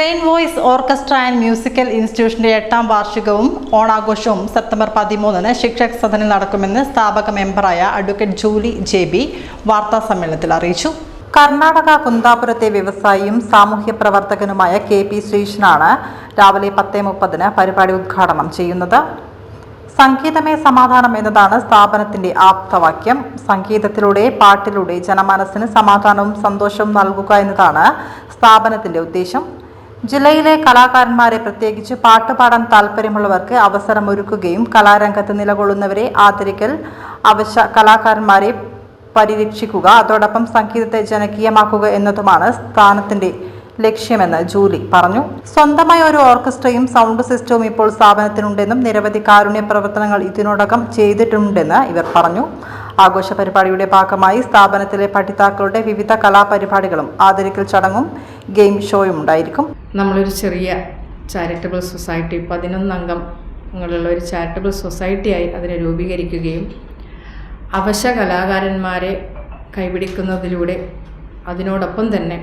Saint voice orchestra and musical ഇൻസ്റ്റിറ്റ്യൂഷന്റെ എട്ടാം വാർഷികവും ഓണാഘോഷവും സെപ്റ്റംബർ പതിമൂന്നിന് ശിക്ഷക് സദനിൽ നടക്കുമെന്ന് സ്ഥാപക മെമ്പറായ അഡ്വക്കേറ്റ് ജൂലി ജെ ബി വാർത്താസമ്മേളനത്തിൽ അറിയിച്ചു. കർണാടക കുന്താപുരത്തെ വ്യവസായിയും സാമൂഹ്യ പ്രവർത്തകനുമായ കെ പി ശ്രീഷനാണ് രാവിലെ പത്ത് മുപ്പതിന് പരിപാടി ഉദ്ഘാടനം ചെയ്യുന്നത്. സംഗീതമേ സമാധാനം എന്നതാണ് സ്ഥാപനത്തിന്റെ ആപ്തവാക്യം. സംഗീതത്തിലൂടെ പാട്ടിലൂടെ ജനമനസ്സിന് സമാധാനവും സന്തോഷവും നൽകുക എന്നതാണ് സ്ഥാപനത്തിന്റെ ഉദ്ദേശം. ജില്ലയിലെ കലാകാരന്മാരെ പ്രത്യേകിച്ച് പാട്ടുപാടാൻ താല്പര്യമുള്ളവർക്ക് അവസരമൊരുക്കുകയും കലാരംഗത്ത് നിലകൊള്ളുന്നവരെ ആദരിക്കൽ അവശ കലാകാരന്മാരെ പരിരക്ഷിക്കുക അതോടൊപ്പം സംഗീതത്തെ ജനകീയമാക്കുക എന്നതുമാണ് സ്ഥാനത്തിന്റെ ലക്ഷ്യമെന്ന് ജൂലി പറഞ്ഞു. സ്വന്തമായ ഒരു ഓർക്കസ്ട്രയും സൗണ്ട് സിസ്റ്റവും ഇപ്പോൾ സ്ഥാപനത്തിനുണ്ടെന്നും നിരവധി കാരുണ്യ പ്രവർത്തനങ്ങൾ ഇതിനോടകം ചെയ്തിട്ടുണ്ടെന്ന് ഇവർ പറഞ്ഞു. ആഘോഷ പരിപാടിയുടെ ഭാഗമായി സ്ഥാപനത്തിലെ പഠിതാക്കളുടെ വിവിധ കലാപരിപാടികളും ആദരിക്കൽ ചടങ്ങും ഗെയിം ഷോയും ഉണ്ടായിരിക്കും. നമ്മളൊരു ചെറിയ ചാരിറ്റബിൾ സൊസൈറ്റി പതിനൊന്നംഗങ്ങളുള്ള ഒരു ചാരിറ്റബിൾ സൊസൈറ്റിയായി അതിനെ രൂപീകരിക്കുകയും അവശ കലാകാരന്മാരെ കൈപിടിക്കുന്നതിലൂടെ അതിനോടൊപ്പം തന്നെ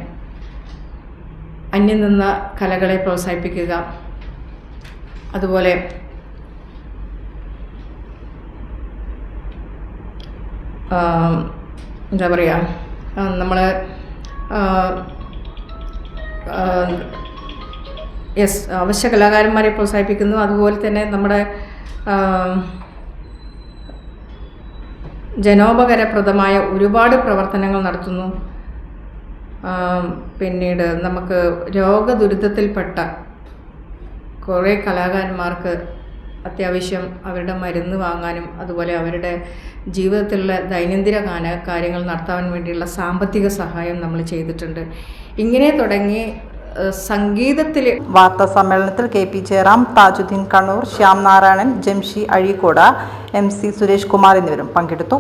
അന്യം നിന്ന കലകളെ പ്രോത്സാഹിപ്പിക്കുക. അതുപോലെ എന്താ പറയുക നമ്മൾ യെസ് അവശ്യ കലാകാരന്മാരെ പ്രോത്സാഹിപ്പിക്കുന്നു. അതുപോലെ തന്നെ നമ്മുടെ ജനോപകരപ്രദമായ ഒരുപാട് പ്രവർത്തനങ്ങൾ നടത്തുന്നു. പിന്നീട് നമുക്ക് രോഗദുരിതത്തിൽപ്പെട്ട കുറേ കലാകാരന്മാർക്ക് അത്യാവശ്യം അവരുടെ മരുന്ന് വാങ്ങാനും അതുപോലെ അവരുടെ ജീവിതത്തിലുള്ള ദൈനംദിന കാല കാര്യങ്ങൾ നടത്താൻ വേണ്ടിയുള്ള സാമ്പത്തിക സഹായം നമ്മൾ ചെയ്തിട്ടുണ്ട്. ഇങ്ങനെ തുടങ്ങി സംഗീതത്തിലെ വാർത്താ സമ്മേളനത്തിൽ K P Jayaram Tajuddin Kannur Shyam Narayanan Jamshi Azhikode M C Suresh Kumar എന്നിവരും പങ്കെടുത്തു.